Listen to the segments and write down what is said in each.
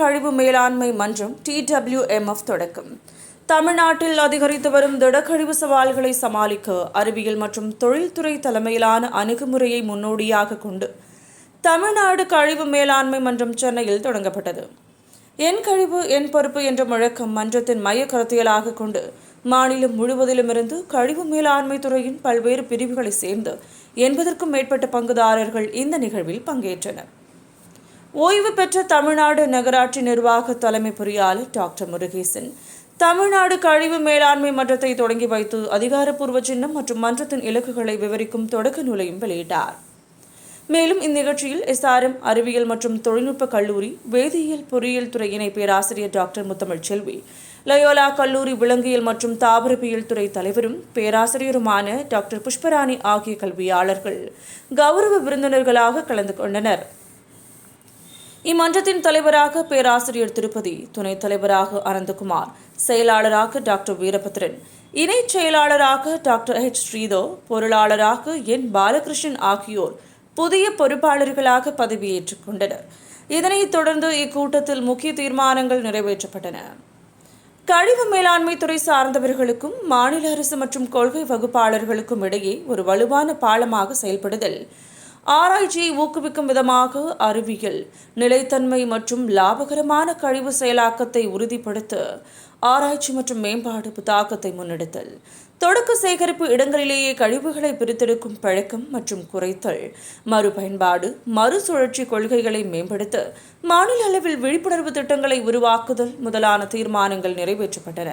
கழிவு மேலாண்மை மன்றம் டிடபிள்யூஎம்எஃப் தொடக்கம். தமிழ்நாட்டில் அதிகரித்து வரும் திடக்கழிவு சவால்களை சமாளிக்க அறிவியல் மற்றும் தொழில்துறை தலைமையிலான அணுகுமுறையை முன்னோடியாக கொண்டு தமிழ்நாடு கழிவு மேலாண்மை மன்றம் சென்னையில் தொடங்கப்பட்டது. என் கழிவு என் பொறுப்பு என்ற முழக்கம் மன்றத்தின் மைய கருத்தியலாக கொண்டு மாநிலம் முழுவதிலுமிருந்து கழிவு மேலாண்மை துறையின் பல்வேறு பிரிவுகளை சேர்ந்து எண்பதற்கும் மேற்பட்ட பங்குதாரர்கள் இந்த நிகழ்வில் பங்கேற்றனர். ஓய்வு பெற்ற தமிழ்நாடு நகராட்சி நிர்வாக தலைமை பொறியாளர் டாக்டர் முருகேசன். தமிழ்நாடு கழிவு மேலாண்மை மன்றத்தை தொடங்கி வைத்து அதிகாரப்பூர்வ சின்னம் மற்றும் மன்றத்தின் இலக்குகளை விவரிக்கும் தொடக்க நூலையும் வெளியிட்டார். மேலும் இந்நிகழ்ச்சியில் எஸ்ஆர்எம் அறிவியல் மற்றும் தொழில்நுட்ப கல்லூரி வேதியியல் பொறியியல் துறை இணை பேராசிரியர் டாக்டர் முத்தமிழ் செல்வி லயோலா கல்லூரி விலங்கியல் மற்றும் தாவரவியல் துறை தலைவரும் பேராசிரியருமான டாக்டர் புஷ்பராணி ஆகிய கல்வியாளர்கள் கௌரவ விருந்தினர்களாக கலந்து கொண்டனர். இம்மன்றத்தின் தலைவராக பேராசிரியர் திருப்பதி துணைத் தலைவராக அனந்தகுமார் செயலாளராக டாக்டர் வீரபத்ரன் இணைச் செயலாளராக டாக்டர் ஹெச் ஸ்ரீதோ பொருளாளராக என் பாலகிருஷ்ணன் ஆகியோர் புதிய பொறுப்பாளர்களாக பதவியேற்றுக் கொண்டனர். இதனைத் தொடர்ந்து இக்கூட்டத்தில் முக்கிய தீர்மானங்கள் நிறைவேற்றப்பட்டன. கழிவு மேலாண்மை துறை சார்ந்தவர்களுக்கும் மாநில அரசு மற்றும் கொள்கை வகுப்பாளர்களுக்கும் இடையே ஒரு வலுவான பாலமாக செயல்படுதல் ஆராய்ச்சியை ஊக்குவிக்கும் விதமாக அறிவியல் நிலைத்தன்மை மற்றும் லாபகரமான கழிவு செயலாக்கத்தை உறுதிப்படுத்த ஆராய்ச்சி மற்றும் மேம்பாடு புத்தாக்கத்தை முன்னெடுத்தல் தொடக்க சேகரிப்பு இடங்களிலேயே கழிவுகளை பிரித்தெடுக்கும் பழக்கம் மற்றும் குறைத்தல் மறுபயன்பாடு மறுசுழற்சி கொள்கைகளை மேம்படுத்த மாநில அளவில் விழிப்புணர்வு திட்டங்களை உருவாக்குதல் முதலான தீர்மானங்கள் நிறைவேற்றப்பட்டன.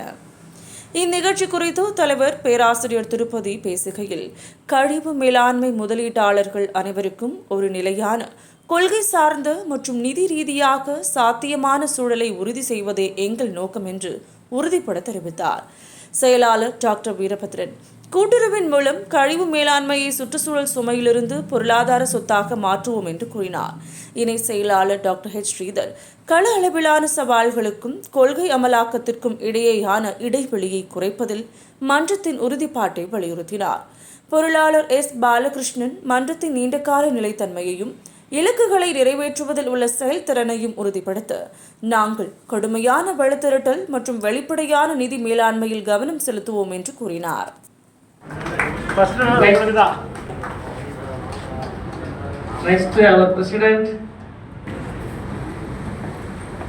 இந்நிகழ்ச்சி குறித்து தலைவர் பேராசிரியர் திருப்பதி பேசுகையில் கழிவு மேலாண்மை முதலீட்டாளர்கள் அனைவருக்கும் ஒரு நிலையான கொள்கை சார்ந்த மற்றும் நிதி ரீதியாக சாத்தியமான சூழலை உறுதி செய்வதே எங்கள் நோக்கம் என்று உறுதிபட தெரிவித்தார். செயலாளர் டாக்டர் வீரபத்ரன். கூட்டுறவின் மூலம் கழிவு மேலாண்மையை சுற்றுச்சூழல் சுமையிலிருந்து பொருளாதார சொத்தாக மாற்றுவோம் என்று கூறினார். இணை செயலாளர் டாக்டர் ஹெச். ஸ்ரீதர் கள அளவிலான சவால்களுக்கும் கொள்கை அமலாக்கத்திற்கும் இடையேயான இடைவெளியை குறைப்பதில் மன்றத்தின் உறுதிப்பாட்டை வலியுறுத்தினார். பொருளாளர் எஸ். பாலகிருஷ்ணன் மன்றத்தின் நீண்டகால நிலைத்தன்மையையும் இலக்குகளை நிறைவேற்றுவதில் உள்ள செயல்திறனையும் உறுதிப்படுத்த. நாங்கள் கடுமையான வழித்திரட்டல் மற்றும் வெளிப்படையான நிதி மேலாண்மையில் கவனம் செலுத்துவோம் என்று கூறினார்.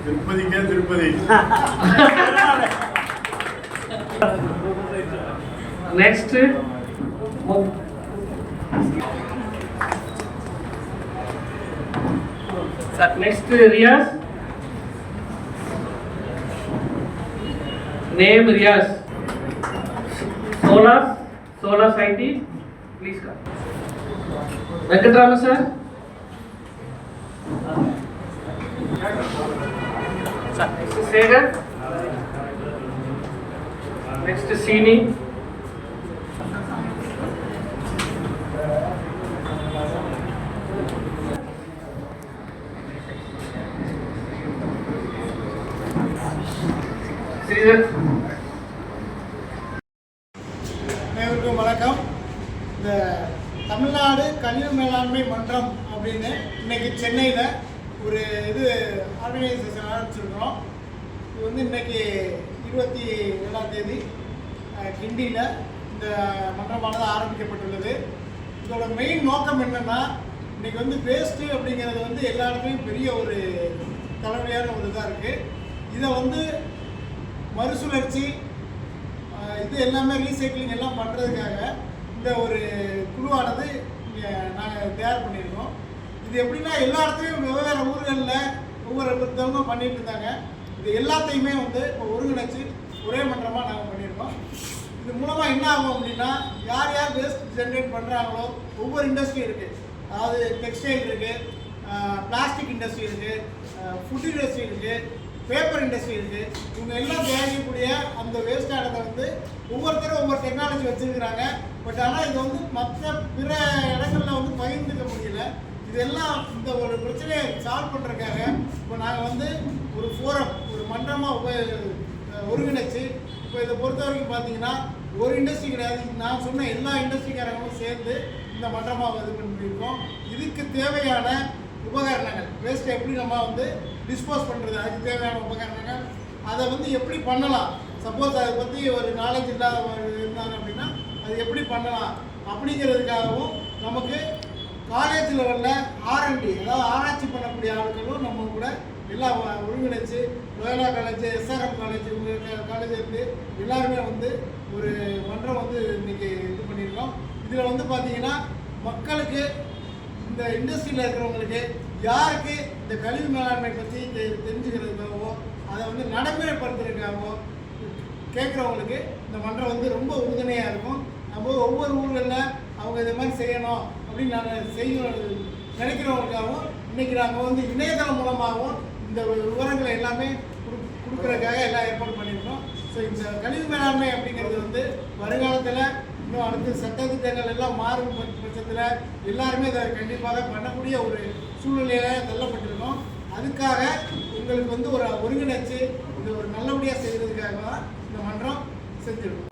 திருப்பதிக்கே Tirupati. Sir next Riyaz. Name Riyaz. సోలాస్ సోలాస్ IT please come Venkatarama sir next సేగర్ next సీని அனைவருக்கும் வணக்கம். இந்த தமிழ்நாடு கழிவு மேலாண்மை மன்றம் அப்படின்னு இன்னைக்கு சென்னையில் ஒரு இது ஆர்கனைசேஷன் ஆரம்பிச்சிருக்கிறோம் இது வந்து இன்னைக்கு இருபத்தி ஏழாம் தேதி கிண்டியில் இந்த மன்றமானது ஆரம்பிக்கப்பட்டுள்ளது. இதோட மெயின் நோக்கம் என்னென்னா இன்றைக்கி வந்து வேஸ்ட்டு அப்படிங்கிறது வந்து எல்லா இடத்துலையும் பெரிய ஒரு தலைவலியான ஒரு இதாக இருக்குது இதை வந்து மறுசுழற்சி இது எல்லாமே ரீசைக்ளிங் எல்லாம் பண்ணுறதுக்காக இந்த ஒரு குழுவானது இங்கே நாங்கள் தயார் பண்ணியிருக்கோம். இது எப்படின்னா எல்லா இடத்துலையும் வெவ்வேறு ஊர்களில் ஒவ்வொரு ஒருத்தவங்க பண்ணிட்டு இருந்தாங்க. இது எல்லாத்தையுமே வந்து இப்போ ஒருங்கிணைச்சு ஒரே மன்றமாக நாங்கள் பண்ணியிருக்கோம். இது மூலமாக என்ன ஆகும் அப்படின்னா யார் யார் வேஸ்ட் ஜென்ரேட் பண்ணுறாங்களோ ஒவ்வொரு இண்டஸ்ட்ரி இருக்குது அதாவது டெக்ஸ்டைல் இருக்குது பிளாஸ்டிக் இண்டஸ்ட்ரி இருக்குது ஃபுட் இண்டஸ்ட்ரி இருக்குது பேப்பர் இண்டஸ்ட்ரி இருக்குது இவங்க எல்லாம் தயாரிக்கக்கூடிய அந்த வேஸ்ட் வந்து ஒவ்வொருத்தரும் ஒவ்வொரு டெக்னாலஜி வச்சுருக்கிறாங்க. பட் ஆனால் இது வந்து மற்ற பிற இடங்கள்ல வந்து பகிர்ந்துக்க முடியல. இதெல்லாம் இந்த ஒரு பிரச்சனையை சால்வ் பண்ணுறதுக்காக இப்போ நாங்கள் வந்து ஒரு ஃபோரம் ஒரு மன்றமாக உப ஒருங்கிணைச்சு இப்போ இதை பொறுத்த வரைக்கும் பார்த்தீங்கன்னா ஒரு இண்டஸ்ட்ரி கிடையாது. நான் சொன்ன எல்லா இண்டஸ்ட்ரிக்காரங்களும் சேர்ந்து இந்த மன்றமாக இது பண்ணியிருக்கோம் இதுக்கு தேவையான உபகரணங்கள். வேஸ்ட்டை எப்படி நம்ம வந்து டிஸ்போஸ் பண்ணுறது அதுக்கு தேவையான உபகரணங்கள். அதை வந்து எப்படி பண்ணலாம்? சப்போஸ் அதை பற்றி ஒரு நாலேஜ் இல்லாத இருந்தாங்க அப்படின்னா அது எப்படி பண்ணலாம்? அப்படிங்கிறதுக்காகவும் நமக்கு காலேஜ் லெவலில் ஆர்என்டி அதாவது ஆராய்ச்சி பண்ணக்கூடிய ஆட்களும் நம்ம கூட எல்லாம் ஒருங்கிணைச்சு லோயலா காலேஜ் எஸ்ஆர்எம் காலேஜ் உங்கள் காலேஜ் இருந்து எல்லாருமே வந்து ஒரு மன்றம் வந்து இன்னைக்கு இது பண்ணியிருக்கோம். இதில் வந்து பார்த்திங்கன்னா மக்களுக்கு இந்த இண்டஸ்ட்ரியில் இருக்கிறவங்களுக்கு யாருக்கு இந்த கழிவு மேலாண்மை பற்றி தெ தெரிஞ்சுக்கிறதுக்காகவோ அதை வந்து நடைமுறைப்படுத்துறதுக்காகவோ கேட்குறவங்களுக்கு இந்த மன்றம் வந்து ரொம்ப உறுதுணையாக இருக்கும். நம்ம ஒவ்வொரு ஊர்களில் அவங்க இது மாதிரி செய்யணும் அப்படின்னு நாங்கள் செய்யணும் நினைக்கிறவங்களுக்காகவும் இன்றைக்கி நாங்கள் வந்து இணையதளம் மூலமாகவும் இந்த விவரங்களை எல்லாமே கொடு கொடுக்குறதுக்காக எல்லாம் ஏற்பாடு பண்ணியிருக்கோம். ஸோ இந்த கழிவு மேலாண்மை அப்படிங்கிறது வந்து வருங்காலத்தில் இன்னும் அடுத்து சட்டத்திட்டங்கள் எல்லாம் மாறும் பட்சத்தில் எல்லாருமே அதை கண்டிப்பாக பண்ணக்கூடிய ஒரு சூழ்நிலையில தள்ளப்பட்டிருக்கோம். அதுக்காக உங்களுக்கு வந்து ஒரு ஒருங்கிணைச்சு இது ஒரு நல்லபடியாக செய்கிறதுக்காக தான் இந்த மன்றம் செஞ்சிருக்கோம்.